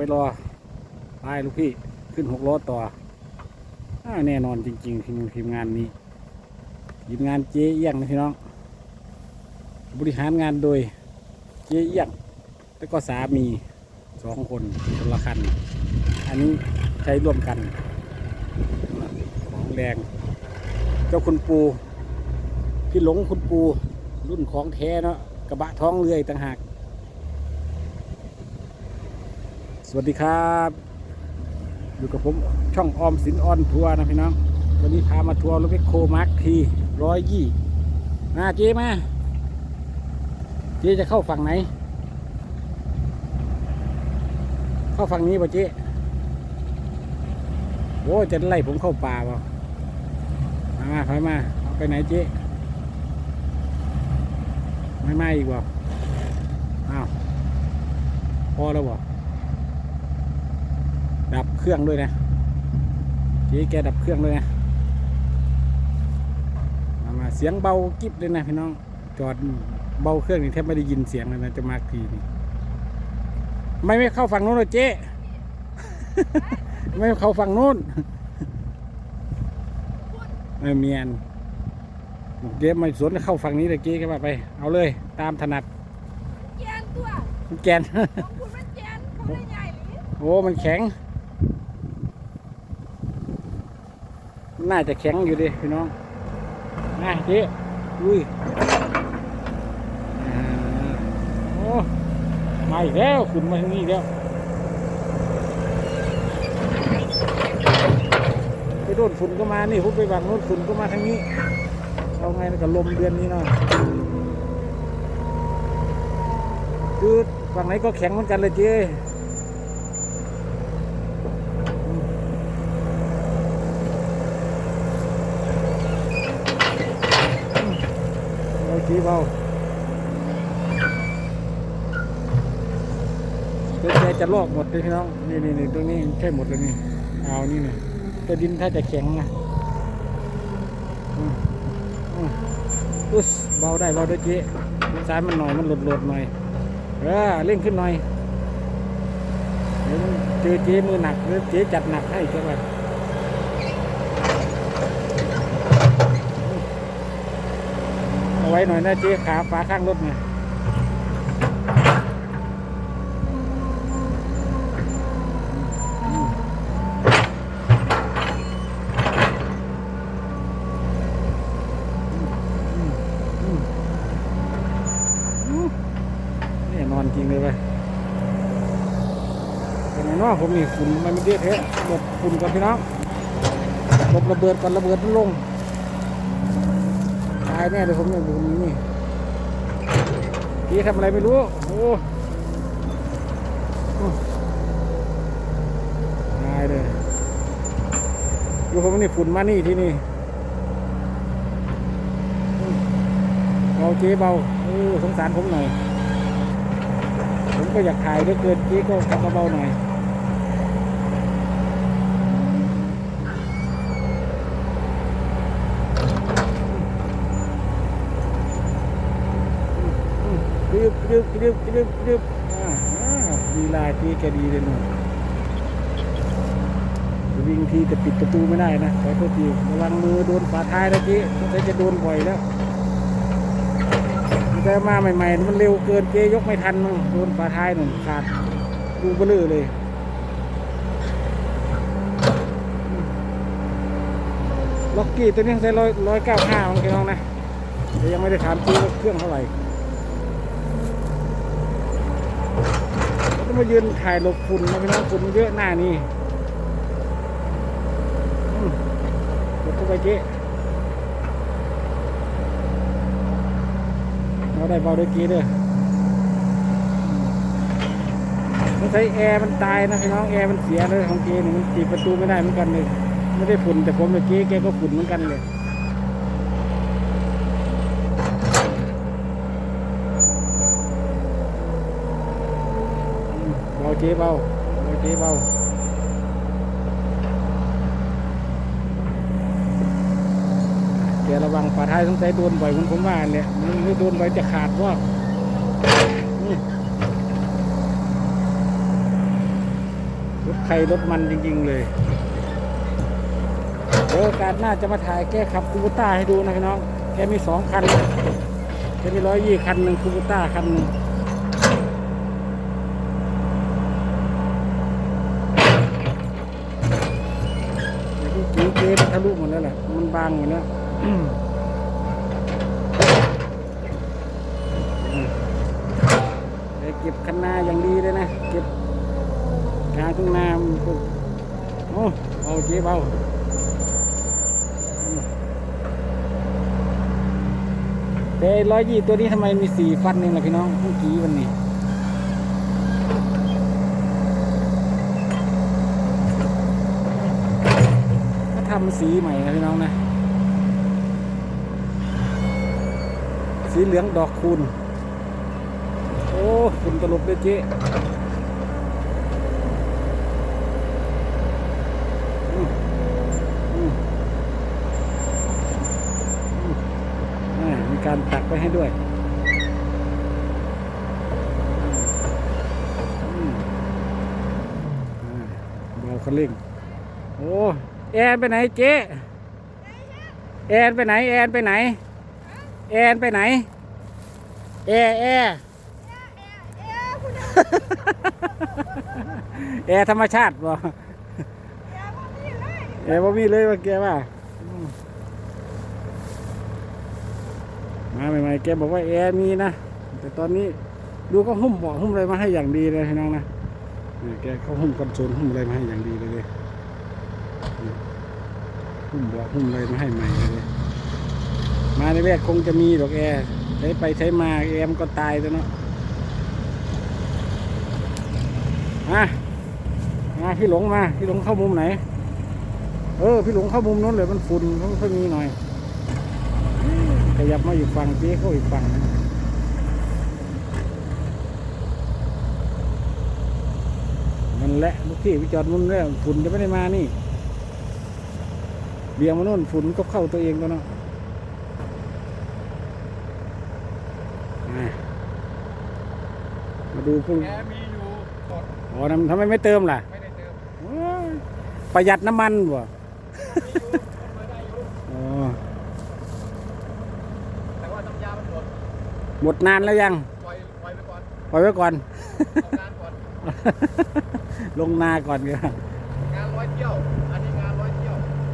ว้รอไปลูกพี่ขึ้นหกล้อต่ออแน่นอนจริงๆทีมทีมงานนี้ทีมงานเจ๊เอี้ยงนะพี่น้อง บริหารงานโดยเจ๊เอี้ยงแล้วก็สามีสองคนคนละคัน อันนี้ใช้ร่วมกันของแรง เจ้าคุณปูพี่หลงคุณปูรุ่นของแท้เนาะกระบะท้องเรืออีกต่างหาก สวัสดีครับ อยู่กับผมช่องออมสินออนทัวร์นะพี่น้อง วันนี้พามาทัวร์รถเมคโคมาร์คทีร้อยยี่มาเจ๊มาเจ๊จะเข้าฝั่งไหน เข้าฝั่งนี้ป่ะเจ๊โอ้จะไล่ผมเข้าป่าป่ะมามาถอยมาไปไหนเจ๊ไม่ไมาอีกบ่อ้าวพอแล้วบ่ ดับเครื่องด้วยนะเจ๊แกดับเครื่องด้วยนะมามาเสียงเบากิ๊บเลยนะพี่น้อง จอดเบาเครื่องนี่แทบไม่ได้ยินเสียงเลยนะจะมาทีนี่ไม่ไม่เข้าฝั่งนู้นเลยเจ๊ไม่เข้าฝั่งนู้นเออเมียนเจ๊ไม่สวนเข้าฝั่งนี้เลยเจ๊ก็ว่าไป เอาเลย ตามถนัดแกนตัวมันแกนต้องพูดมันแกนเขาได้ใหญ่หรือโอ้มันแข็ง น่าจะแข็งอยู่ดิพี่น้องมาเจ๊ลุยอ่าโอ้มาอีกแล้วขึ้นมาทางนี้แล้วไปโดนฝุ่นก็มานี่พุ่ไปบังโน้นฝุ่นก็มาทางนี้เอาไงกับลมเดือนนี้เนาะคือฝั่งไหนก็แข็งเหมือนกันเลยเจ๊ เจ๊เบาเดี๋ยวแกจะลอกหมดเลยพี่น้อง นี่นี่นี่ตรงนี้ใช่หมดเลยนี่ เอานี่นี่แต่ดินถ้าจะแข็งนะอืมอืมอุ๊สเบาได้เบาได้เจ๊ซ้ายมันหน่อยมันหลดหลดหน่อยเออเร่งขึ้นหน่อยเดี๋ยวเจอเจ๊มือหนักหรือเจ๊จัดหนักให้ใช่ไหมเอา ไว้หน่อยนะเจ๊ขาฝาข้างรถไงนี่นอนจริงเลยไปเป็นนาะผมนี่ฝุ่นมันไม่เยอะแท้หลบฝุ่นก่อนพี่น้องหลบระเบิดก่อนระเบิดมันลงายแน่เลยผมเนี่ยผมนี่พี่ทำอะไรไม่รู้โอ้โอ้ตายเลยดูผมนี่ฝุ่นมานี่ที่นี่เบาเจ๊เบาเออสงสารผมหน่อย ผมก็อยากถ่ายด้วยเกินเจ๊ก็กลับาเบาหน่อย กรึบกรึบกรึบกรึบกรึบอ่าอ่าดีลายที่แกดีเลยหนูวิ่งทีแต่ปิดประตูไม่ได้นะขอโทษทีระวังมือโดนฝาท้ายนะเจ๊สงสัยจะโดนบ่อยแล้วแต่มาใหม่ๆมันเร็วเกินเจ๊ยกไม่ทันมั้งโดนฝาท้ายหนุนขาดดูเบลอเลยล็อกกี้ตัวนี้ใช้ร้อยร้อยเก้าห้ามันพี่น้องนะยังไม่ได้ถามซื้อว่าเครื่องเท่าไหร่ ต้องมายืนถ่ายหลบฝุ่นนะพี่น้องฝุ่นเยอะหน้านี่อืมกดเข้าไปเจ๊เราได้เบาด้วยเจ๊เด้อต้องใช้แอร์มันตายนะพี่น้องแอร์มันเสียเลยของเจ๊นี่ยมันปิดประตูไม่ได้เหมือนกันเลยไม่ได้ฝุ่นแต่ผมกับเจ๊แกก็ฝุ่นเหมือนกันเลย เบาเจ๊เบาเบาเจ๊เบาแกระวังฝาท้ายสงสัยโดนบ่อยคุณผมว่าเนี่ยมันไม่โดนบ่อยจะขาดว่าใครรถมันจริง ๆ เลยเดี๋ยวโอกาสหน้าจะมาถ่ายแก้ขับคูบูต้าให้ดูนะพี่น้อง แกมีสองคันนะแกมีร้อยยี่คันหนึ่งคูบูต้าคันหนึ่งเดี๋ยวพี่จีเกมัน ทะลุหมดแล้วแหละมันบางหมดแล้วอืมเดี๋ยวเก็บคันนาอย่างดีเลยนะ เก็บกลางทุ่งนามันก็โอ้เอาเจ๊เบาแต่ร้อยยี่ตัวนี้ทำไมมีสี่ฟันเองล่ะพี่น้องเมื่อกี้วันนี้ำสีใหม่นะพี่น้องนะ สีเหลืองดอกคูณโอ้ฝุ่นตลบเลยเจ๊มีการตักไว้ให้ด้วยอืมอ่าเบาคันเร่งโอ้ แอนไปไหนเจ๊แอนไปไหน แอนไปไหน แอนไปไหน แอแอเอ๊ะคุณเแอร์ธรรมชาติบ่อ๊ะว่านี่เลยแอร์บ่มีเลยว่าแกว่าอืมมาใหม่ๆแกบอกว่าแอร์มีนะแต่ตอนนี้ดูก็หุ้มเบาะหุ้มอะไรมาให้อย่างดีเลยพี่น้องนะนี่แกเขาหุ้มคอนโซลหุ้มอะไรมาให้อย่างดีเลยเลยนี่ หุ้มบาะหุ้มอะไมาให้ใหม่เลยมาในแรกคงจะมีดอกแอร์ใช้ไปใช้มาแอมก็ตายแล้วเนาะมามาพี่หลงมา พี่หลงเข้ามุมไหน เออ พี่หลงเข้ามุมนู้นเลยมันฝุ่นมันค่อยมีหน่อยขยับมาอีกฝั่งเจ๊เข้าอีกฝั่งนะมันแหละลูกพี่พี่จอดมุนเนี่ยฝุ่นจะไม่ได้มานี่ เบี่ยงมาโน่นฝุ่นก็เข้าตัวเองก็เนาะอะมาดูพวกแอร์มีอยู่กดอ๋อทำทำไมไม่เติมล่ะ ไม่ได้เติมโอ้ยประหยัดน้ำมันบ่มีอยู่เปิดได้อยู่อ๋อแต่ว่าน้ำยามันหมดหมดนานแล้วยัง ปล่อยปล่อยไปก่อนปล่อยไว้ก่อน เอางานก่อนลงนาก่อนก็งานร้อยเที่ยว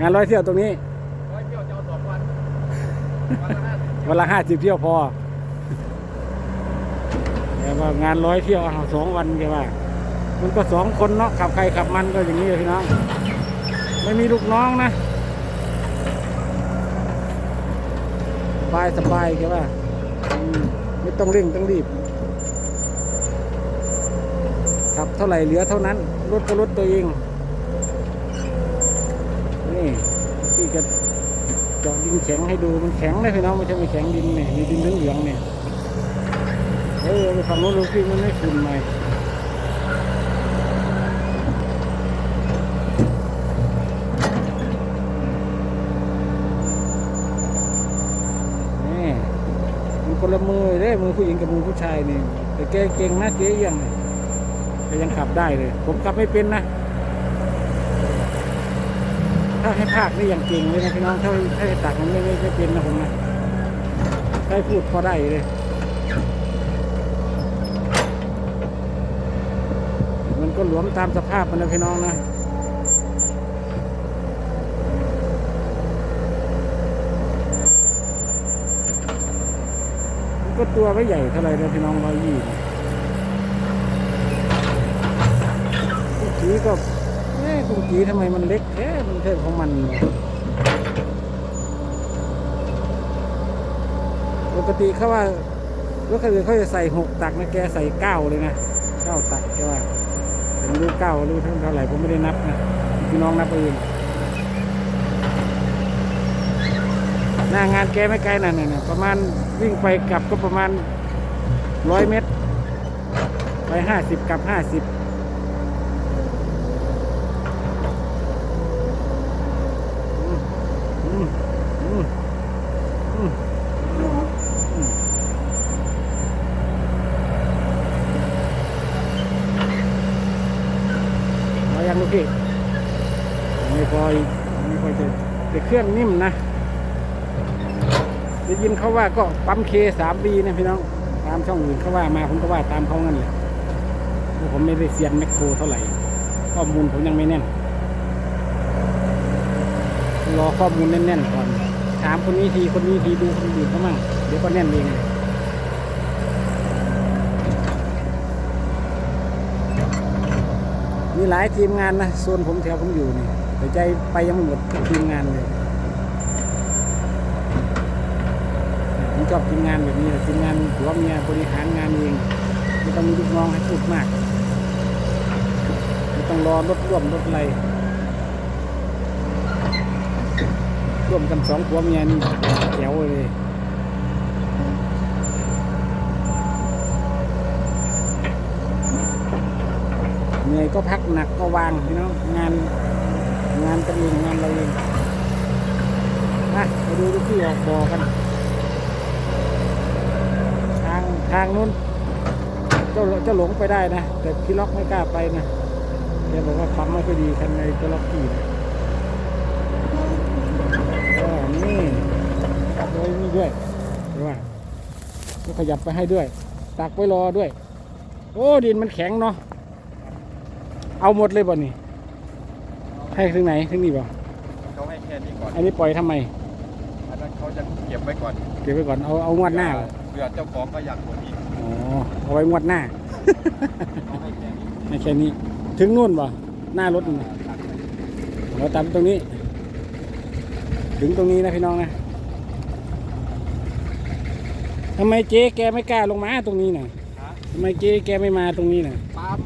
งานร้อยเที่ยวตรงนี้ร้อยเที่ยวจะเอาสองวันวันละห้าสิบวันละห้าสิบเที่ยวพอแต่ว่างานร้อยเที่ยวเอาสองวันแกว่า มันก็สองคนเนาะขับใครขับมันก็อย่างนี้เลยพี่น้องไม่มีลูกน้องนะสบายสบายแกว่าอืมไม่ต้องเร่งต้องรีบขับเท่าไหร่เหลือเท่านั้นรถก็รถตัวเอง นี่ที่จะเจาะดิน แข็งให้ดูมันแข็งเลยพี่น้องไม่ใช่ไม่แข็งดินเนี่ยมีดินเหลืองๆเนี่ยเออไปฝั่งโน้นดูพี่มันไม่ฝุ่นใหม่นี่มันคนละมือเลยมือผู้หญิงกับมือผู้ชายนี่แต่แกเก่งนะเจ๊เอี่ยังแกยังขับได้เลย ผมขับไม่เป็นนะาให้ภาคนี่อย่างเก่งเลยนะพี่น้องถ้าถ้าตักมันไม่ไม่ไม่เป็นนะผมนะได้พูดพอได้เลยมันก็หลวมตามสภาพมันนะพี่น้องนะก็ตัวไม่ใหญ่เท่าไร่นะพี่น้องร้อยยี่ทีก็ เอ๊ะกุงกีทำไมมันเล็กแค่มันเท่ของมันปกติเขาว่ารถคันอื่นเขาจะใส่หกตักนะแกใส่เก้าเลยนะเก้าตักแกว่าผมรู้เก้ารู้เท่าไหร่ผมไม่ได้นับนะพี่น้องนับเองหน้างานแกไม่ไกลนั่นน่ะประมาณวิ่งไปกลับก็ประมาณร้อยเมตร ไปห้าสิบกลับห้าสิบ อืมอืมอืมอืม เอายังลูกพี่ไม่พออีกไม่พอยจะแต่เครื่องนิ่มนะได้ยินเขาว่าก็ปั๊มเคสามบีนะพี่น้อง ตามช่องอื่นเขาว่ามาผมก็ว่าตามเขางั้นแหละเพราะผมไม่ได้เซียนแมคโครเท่าไหร่ ข้อมูลผมยังไม่แน่น รอข้อมูลแน่นๆก่อน ถามคนนี้ทีคนนี้ทีดูคนอื่นเขามั่งเดี๋ยวก็แน่นเองเลยมีหลายทีมงานนะโซนผมแถวผมอยู่นี่แต่ใจไปยังไม่หมดทีมงานเลยผมชอบทีมงานแบบนี้ทีมงานผัวเมียบริหารงานเองไม่ต้องมีลูกน้องให้พูดมากไม่ต้องรอรถร่วมรถอะไร ร่วมกันสองผัวเมียนี่แจ๋วเลยเหนื่อยก็พักหนักก็วางพี่น้องงานงานกันเองงานเราเองมาไปดูลูกที่ออกบ่อกัน ทางทางนู้นเจ้าเจ้าหลงไปได้นะ แต่พี่ล็อกไม่กล้าไปนะแกบอกว่าปั๊มไม่ค่อยดีคันในเจ้าล็อกขี่นะ ก็นี่ตัก ไว้นี่ด้วยเห็นว่าก็ขยับไปให้ด้วย ตักไว้รอด้วย โอ้ดินมันแข็งเนาะเอาหมดเลยบ่นี่ให้ถึงไหนถึงนี่บ่เขาให้แค่นี้ก่อนอันนี้ปล่อยทำไมอันนั้นเขาจะเก็บไว้ก่อนเก็บไว้ก่อนเอาเอางวดหน้าเหรอเผื่อเจ้าของก็อยากกดอีกอ๋อเอาไว้งวดหน้าเขาให้แค่นี้ไม่แค่นี้ ถึงนู่นบ่หน้ารถนู่นน่ะเราตามตรงนี้ ถึงตรงนี้นะพี่น้องนะ ทำไมเจ๊แกไม่กล้าลงมาตรงนี้น่ะฮะทำไมเจ๊แกไม่มาตรงนี้น่ะปั๊ม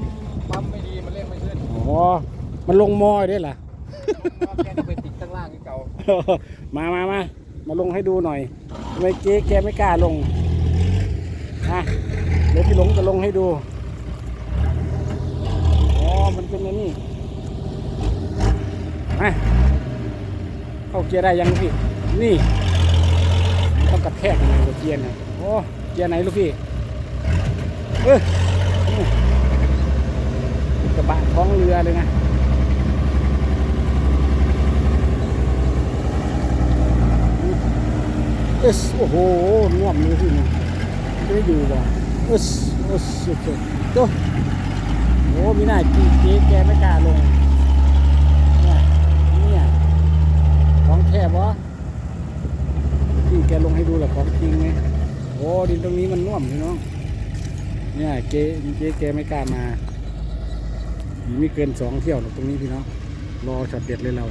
ปั๊มไม่ดีมันเล่นไม่ขึ้นอ๋อมันลงมอด้วยล่ะก็แค่ต้องไปติดข้างล่างที่เก่ามามามามาลงให้ดูหน่อยทำไมเจ๊แกไม่กล้าลงอะเดี๋ยวพี่หลงจะลงให้ดูอ๋อมันเป็นอย่างนี้มาเข้าเกียร์ได้ยังพี่นี่ต้องกระแทกยังไงกับเกียร์เนี่ยโอ้เกียร์ไหนลูกพี่เอ้ยนี่กระบะท้องเรือเลยนะเอสโอ้โหน่วมเลยที่นี่ไม่อยู่บ่เอสเอสเอสโตโอ้มีหน้าจีเจ๊แกไม่กล้าลงเนี่ยเนี่ยของแท้บ่ที่แกลงให้ดูแหละของจริงไหม อ้ดินตรงนี้มันน่วมพี่น้องเนี่ยเจ๊เจ๊แกไม่กล้ามาอีกไม่เกินสองเที่ยวหรอกตรงนี้พี่น้องรอช็อตเด็ดเลยเรา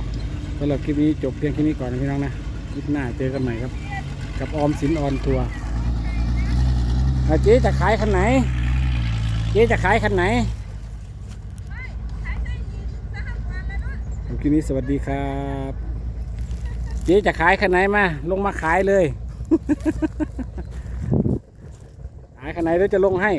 สำหรับคลิปนี้จบเพียงแค่นี้ก่อนนะพี่น้องนะคลิปหน้าเจอกันใหม่ครับ กับออมสินออนทัวร์เจ๊จะขายคันไหน เจ๊จะขายคันไหนไม่ใช้ได้ยินสหกรณ์แล้วเนาะผมคลิปนี้สวัสดีครับ เจ๊จะขายคันไหนมาลงมาขายเลย ขายคันไหนเดี๋ยวจะลงให้